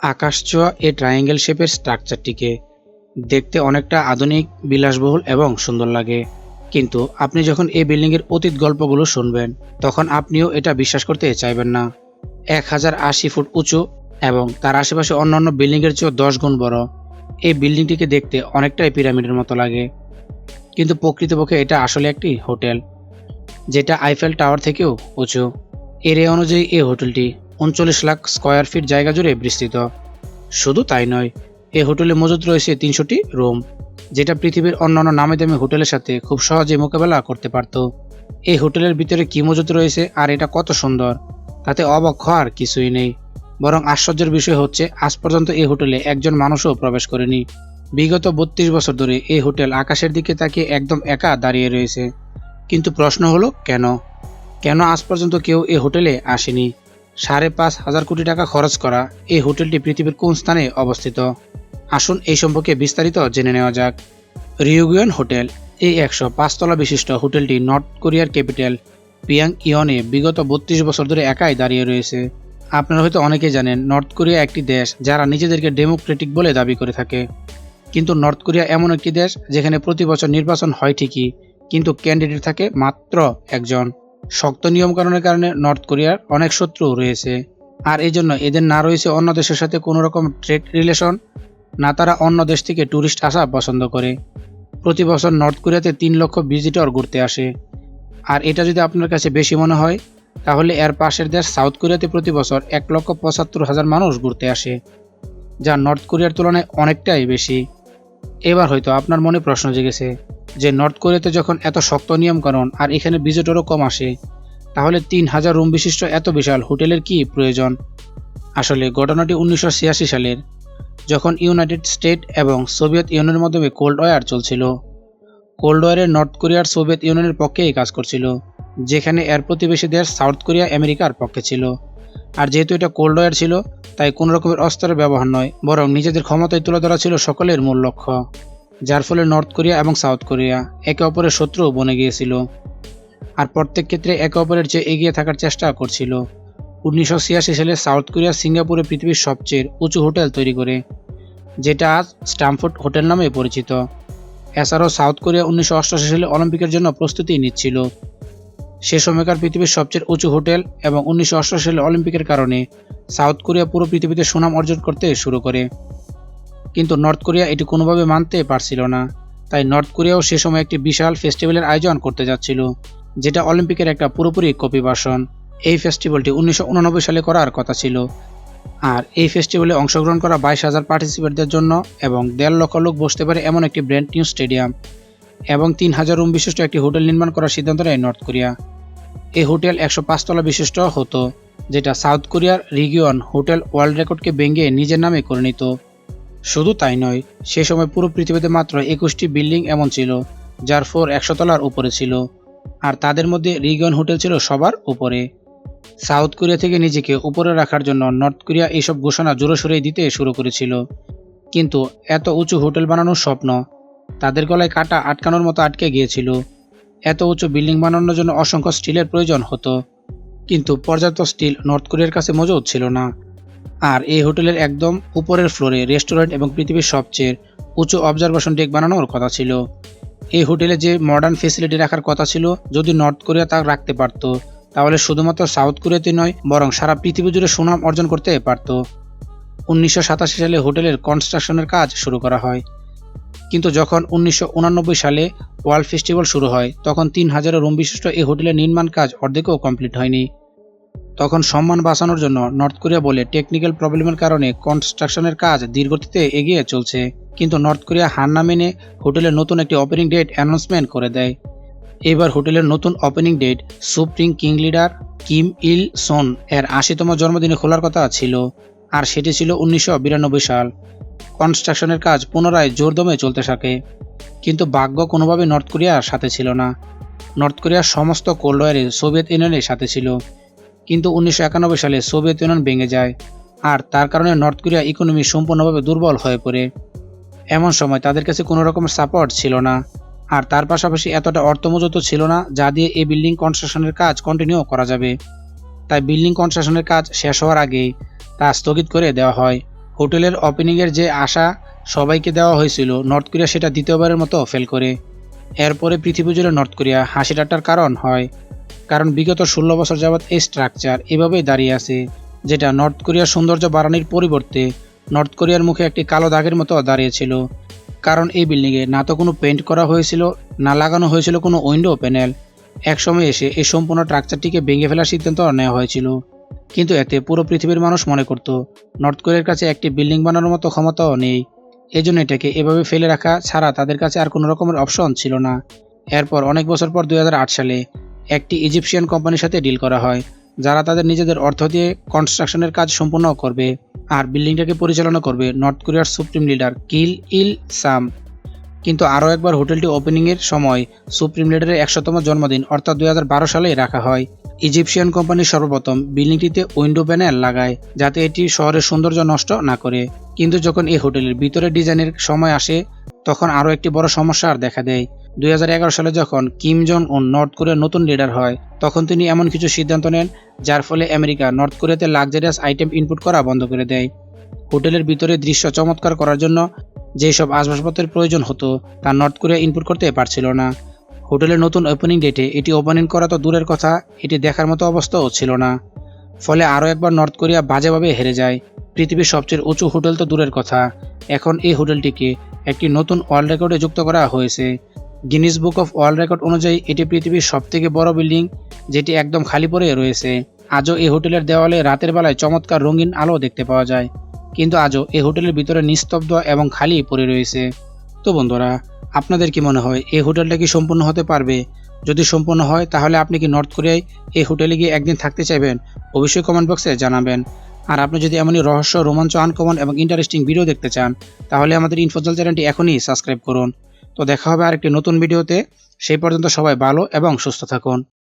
আকাশছোঁয়া a triangle শেপের স্ট্রাকচারটিকে দেখতে অনেকটা আধুনিক, বিলাসবহুল এবং সুন্দর লাগে। কিন্তু আপনি যখন এই বিল্ডিংয়ের অতীত গল্পগুলো শুনবেন, তখন আপনিও এটা বিশ্বাস করতে চাইবেন না। এক হাজার আশি ফুট উঁচু এবং তার আশেপাশে অন্যান্য বিল্ডিংয়ের চেয়েও দশ গুণ বড়। এই বিল্ডিংটিকে দেখতে অনেকটাই পিরামিডের মতো লাগে। কিন্তু প্রকৃতপক্ষে এটা আসলে একটি হোটেল, যেটা আইফেল টাওয়ার থেকেও উঁচু। এরিয়া অনুযায়ী এই হোটেলটি উনচল্লিশ লাখ স্কোয়ার ফিট জায়গা জুড়ে বিস্তৃত। শুধু তাই নয় এই হোটেলে মজুদ রয়েছে তিনশোটি রুম, যেটা পৃথিবীর অন্যান্য নামে দামি হোটেলের সাথে খুব সহজে মোকাবেলা করতে পারত। এই হোটেলের ভিতরে কি মজুদ রয়েছে আর এটা কত সুন্দর, তাতে অবাক হওয়ার কিছুই নেই। বরং আশ্চর্যের বিষয় হচ্ছে, আজ পর্যন্ত এই হোটেলে একজন মানুষও প্রবেশ করেনি। বিগত বত্রিশ বছর ধরে এই হোটেল আকাশের দিকে তাকিয়ে একদম একা দাঁড়িয়ে রয়েছে। কিন্তু প্রশ্ন হলো কেন? কেন আজ পর্যন্ত কেউ এই হোটেলে আসেনি? সাড়ে পাঁচ হাজার কোটি টাকা খরচ করা এই হোটেলটি পৃথিবীর কোন স্থানে অবস্থিত? আসুন এই সম্পর্কে বিস্তারিত জেনে নেওয়া যাক। রিউগুয়ান হোটেল, এই একশো পাঁচতলা বিশিষ্ট হোটেলটি নর্থ কোরিয়ার ক্যাপিটাল পিয়াং ইয়নে বিগত বত্রিশ বছর ধরে একাই দাঁড়িয়ে রয়েছে। আপনারা হয়তো অনেকেই জানেন, নর্থ কোরিয়া একটি দেশ যারা নিজেদেরকে ডেমোক্রেটিক বলে দাবি করে থাকে। কিন্তু নর্থ কোরিয়া এমন একটি দেশ যেখানে প্রতি বছর নির্বাচন হয় ঠিকই, কিন্তু ক্যান্ডিডেট থাকে মাত্র একজন। শক্ত নিয়মকানুনের কারণে নর্থ কোরিয়ার অনেক শত্রু রয়েছে। আর এই জন্য এদের না রয়েছে অন্য দেশের সাথে কোনো রকম ট্রেড রিলেশন না তারা অন্য দেশ থেকে ট্যুরিস্ট আসা পছন্দ করে। প্রতি বছর নর্থ কোরিয়াতে তিন লক্ষ ভিজিটর ঘুরতে আসে। আর এটা যদি আপনার কাছে বেশি মনে হয়, তাহলে এর পাশের দেশ সাউথ কোরিয়াতে প্রতি বছর এক লক্ষ পঁচাত্তর হাজার মানুষ ঘুরতে আসে, যা নর্থ কোরিয়ার তুলনায় অনেকটাই বেশি। এবার হয়তো আপনার মনে প্রশ্ন জেগেছে যে নর্থ কোরিয়াতে যখন এত শক্ত নিয়মকানুন আর এখানে ভিজিটরও কম আসে, তাহলে তিন হাজার রুম বিশিষ্ট এত বিশাল হোটেলের কি প্রয়োজন? আসলে ঘটনাটি উনিশশো ছিয়াশি সালের, যখন ইউনাইটেড স্টেট এবং সোভিয়েত ইউনিয়নের মাধ্যমে কোল্ড ওয়ার চলছিল। কোল্ড ওয়ারে নর্থ কোরিয়ার সোভিয়েত ইউনিয়নের পক্ষেই কাজ করছিল, যেখানে এর প্রতিবেশী দেশ সাউথ কোরিয়া আমেরিকার পক্ষে ছিল। আর যেহেতু এটা কোল্ড ওয়ার ছিল, তাই কোনো রকমের অস্ত্রের ব্যবহার নয়, বরং নিজেদের ক্ষমতায় তুলে ধরা ছিল সকলের মূল লক্ষ্য, যার ফলে নর্থ কোরিয়া এবং সাউথ কোরিয়া একে অপরের শত্রু বনে গিয়েছিল। আর প্রত্যেক ক্ষেত্রে একে অপরের চেয়ে এগিয়ে থাকার চেষ্টা করছিল। উনিশশো ছিয়াশি সালে সাউথ কোরিয়া সিঙ্গাপুরে পৃথিবীর সবচেয়ে উঁচু হোটেল তৈরি করে, যেটা আজ স্ট্যামফোর্ড হোটেল নামে পরিচিত। এছাড়াও সাউথ কোরিয়া উনিশশো অষ্টআশি সালে অলিম্পিকের জন্য প্রস্তুতি নিচ্ছিল। সে সময়কার পৃথিবীর সবচেয়ে উঁচু হোটেল এবং উনিশশো সালে অলিম্পিকের কারণে সাউথ কোরিয়া পুরো পৃথিবীতে সুনাম অর্জন করতে শুরু করে। কিন্তু নর্থ কোরিয়া এটি কোনোভাবে মানতে পারছিল না। তাই নর্থ কোরিয়াও সে সময় একটি বিশাল ফেস্টিভ্যালের আয়োজন করতে যাচ্ছিল, যেটা অলিম্পিকের একটা পুরোপুরি কপি ভার্সন এই ফেস্টিভ্যালটি উনিশশো সালে করার কথা ছিল। আর এই ফেস্টিভ্যালে অংশগ্রহণ করা বাইশ হাজার পার্টিসিপেটদের জন্য এবং দেড় লক্ষ লোক বসতে পারে এমন একটি ব্র্যান্ড নিউ স্টেডিয়াম। এবং তিন হাজার রুম বিশিষ্ট একটি হোটেল নির্মাণ করার সিদ্ধান্ত নেয় নর্থ কোরিয়া। এই হোটেল একশো পাঁচতলা বিশিষ্ট হতো, যেটা সাউথ কোরিয়ার রিগিয়ন হোটেল ওয়ার্ল্ড রেকর্ডকে ভেঙে নিজের নামে করে নিত। শুধু তাই নয়, সে সময় পুরো পৃথিবীতে মাত্র একুশটি বিল্ডিং এমন ছিল, যার ফোর একশো তলার উপরে ছিল, আর তাদের মধ্যে রিগিয়ন হোটেল ছিল সবার উপরে। সাউথ কোরিয়া থেকে নিজেকে উপরে রাখার জন্য নর্থ কোরিয়া এইসব ঘোষণা জোরে সরেই দিতে শুরু করেছিল। কিন্তু এত উঁচু হোটেল বানানোর স্বপ্ন তাদের গলায় কাটা আটকানোর মতো আটকে গিয়েছিল। এত উঁচু বিল্ডিং বানানোর জন্য অসংখ্য স্টিলের প্রয়োজন হতো। কিন্তু পর্যাপ্ত স্টিল নর্থ কোরিয়ার কাছে মজুদ ছিল না। আর এই হোটেলের একদম উপরের ফ্লোরে রেস্টুরেন্ট এবং পৃথিবীর সবচেয়ে উঁচু অবজারভেশন ডেক বানানোর কথা ছিল। এই হোটেলে যে মডার্ন ফেসিলিটি রাখার কথা ছিল, যদি নর্থ কোরিয়া তা রাখতে পারত, তাহলে শুধুমাত্র সাউথ কোরিয়াতে নয়, বরং সারা পৃথিবী জুড়ে সুনাম অর্জন করতে পারত। উনিশশো সাতাশি সালে হোটেলের কনস্ট্রাকশনের কাজ শুরু করা হয়। কিন্তু যখন উনিশশো সালে ওয়ার্ল্ড ফেস্টিভ্যাল শুরু হয়, তখন তিন হাজারের রুম বিশিষ্ট এই হোটেলের নির্মাণ কাজ অর্ধেকও কমপ্লিট হয়নি। তখন সম্মান বাঁচানোর জন্য নর্থ কোরিয়া বলে টেকনিক্যাল প্রবলেমের কারণে কনস্ট্রাকশনের কাজ ধীরগতিতে এগিয়ে চলছে। কিন্তু নর্থ কোরিয়া হার না মেনে হোটেলের নতুন একটি ওপেনিং ডেট অ্যানাউন্সমেন্ট করে দেয়। এবার হোটেলের নতুন opening date supreme king leader Kim Il Sung এর আশিতম জন্মদিনে খোলার কথা ছিল। আর সেটি ছিল উনিশশো বিরানব্বই সাল। কনস্ট্রাকশনের কাজ পুনরায় জোরদমে চলতে থাকে। কিন্তু ভাগ্য কোনোভাবে নর্থ কোরিয়ার সাথে ছিল না। নর্থ কোরিয়ার সমস্ত কোল্ড ওয়ারে সোভিয়েত ইউনিয়নের সাথে ছিল। কিন্তু উনিশশো একানব্বই সালে সোভিয়েত ইউনিয়ন ভেঙে যায় আর তার কারণে নর্থ কোরিয়া ইকোনমি সম্পূর্ণভাবে দুর্বল হয়ে পড়ে। এমন সময় তাদের কাছে কোনো রকমের সাপোর্ট ছিল না আর তার পাশাপাশি এতটা অর্থ মজুত ছিল না যা দিয়ে এই বিল্ডিং কনস্ট্রাকশনের কাজ কন্টিনিউ করা যাবে। তাই বিল্ডিং কনস্ট্রাকশনের কাজ শেষ হওয়ার আগেই তা স্থগিত করে দেওয়া হয়। হোটেলের ওপেনিংয়ের যে আশা সবাইকে দেওয়া হয়েছিল, নর্থ কোরিয়া সেটা দ্বিতীয়বারের মতো ফেল করে। এরপরে পৃথিবী জুড়ে নর্থ কোরিয়া হাসি ঠাট্টার কারণ হয়, কারণ বিগত ষোলো বছর যাবৎ এই স্ট্রাকচার এভাবেই দাঁড়িয়ে আছে, যেটা নর্থ কোরিয়ার সৌন্দর্য বাড়ানোর পরিবর্তে নর্থ কোরিয়ার মুখে একটি কালো দাগের মতো দাঁড়িয়েছিল। কারণ এই বিল্ডিংয়ে না তো কোনো পেন্ট করা হয়েছিল, না লাগানো হয়েছিল কোনো উইন্ডো প্যানেল একসময় এসে এই সম্পূর্ণ স্ট্রাকচারটিকে ভেঙে ফেলার সিদ্ধান্ত নেওয়া হয়েছিল। কিন্তু এতে পুরো পৃথিবীর মানুষ মনে করত, নর্থ কোরিয়ার কাছে একটি বিল্ডিং বানানোর মতো ক্ষমতাও নেই। এজন্য এটাকে এভাবে ফেলে রাখা ছাড়া তাদের কাছে আর কোনো রকমের অপশন ছিল না। এরপর অনেক বছর পর দু হাজার আট সালে একটি ইজিপশিয়ান কোম্পানির সাথে ডিল করা হয়, যারা তাদের নিজেদের অর্থ দিয়ে কনস্ট্রাকশনের কাজ সম্পূর্ণ করবে, আর বিল্ডিংটাকে পরিচালনা করবে নর্থ কোরিয়ার সুপ্রিম লিডার কিল ইল সাম। কিন্তু আরও একবার হোটেলটি ওপেনিংয়ের সময় সুপ্রিম লিডারের একশোতম জন্মদিন, অর্থাৎ দুই সালে রাখা হয়। ইজিপশিয়ান কোম্পানি সর্বপ্রথম বিল্ডিংটিতে উইন্ডো প্যানেল লাগায়, যাতে এটি শহরের সৌন্দর্য নষ্ট না করে। কিন্তু যখন এই হোটেলের ভিতরে ডিজাইনের সময় আসে, তখন আরও একটি বড় সমস্যা আর দেখা দেয়। দুই হাজার এগারো সালে যখন কিম জন ও নর্থ কোরিয়ার নতুন লিডার হয়, তখন তিনি এমন কিছু সিদ্ধান্ত নেন, যার ফলে আমেরিকা নর্থ কোরিয়াতে লাক্সারিয়াস আইটেম ইনপুট করা বন্ধ করে দেয়। হোটেলের ভিতরে দৃশ্য চমৎকার করার জন্য যেসব আসবাবপত্রের প্রয়োজন হতো তা নর্থ কোরিয়া ইনপুট করতে পারছিল না। হোটেলের নতুন ওপেনিং ডেটে এটি ওপেনিং করা তো দূরের কথা, এটি দেখার মতো অবস্থাও ছিল না। ফলে আরও একবার নর্থ কোরিয়া বাজেভাবে হেরে যায়। পৃথিবীর সবচেয়ে উঁচু হোটেল তো দূরের কথা। এখন এই হোটেলটিকে একটি নতুন ওয়ার্ল্ড রেকর্ডে যুক্ত করা হয়েছে। Guinness book of world record অনুযায়ী এটি পৃথিবীর সবথেকে বড় বিল্ডিং, যেটি একদম খালি পড়ে রয়েছে। আজও এই হোটেলের দেওয়ালে রাতের বেলায় চমৎকার রঙিন আলো দেখতে পাওয়া যায়। কিন্তু আজও এই হোটেলের ভিতরে নিস্তব্ধ এবং খালি পড়ে রয়েছে। তো বন্ধুরা, আপনাদের কি মনে হয় এই হোটেলটা কি সম্পূর্ণ হতে পারবে? যদি সম্পূর্ণ হয়, তাহলে আপনি কি নর্থ কোরিয়ায় এই হোটেলে গিয়ে একদিন থাকতে চাইবেন? অবশ্যই কমেন্ট বক্সে জানাবেন। আর আপনি যদি এমনই রহস্য, রোমাঞ্চ, আনকমন এবং ইন্টারেস্টিং ভিডিও দেখতে চান, তাহলে আমাদের ইনফোজল চ্যানেলটি এখনই সাবস্ক্রাইব করুন। তো দেখা হবে আরেকটি নতুন ভিডিওতে। সেই পর্যন্ত সবাই ভালো এবং সুস্থ থাকুন।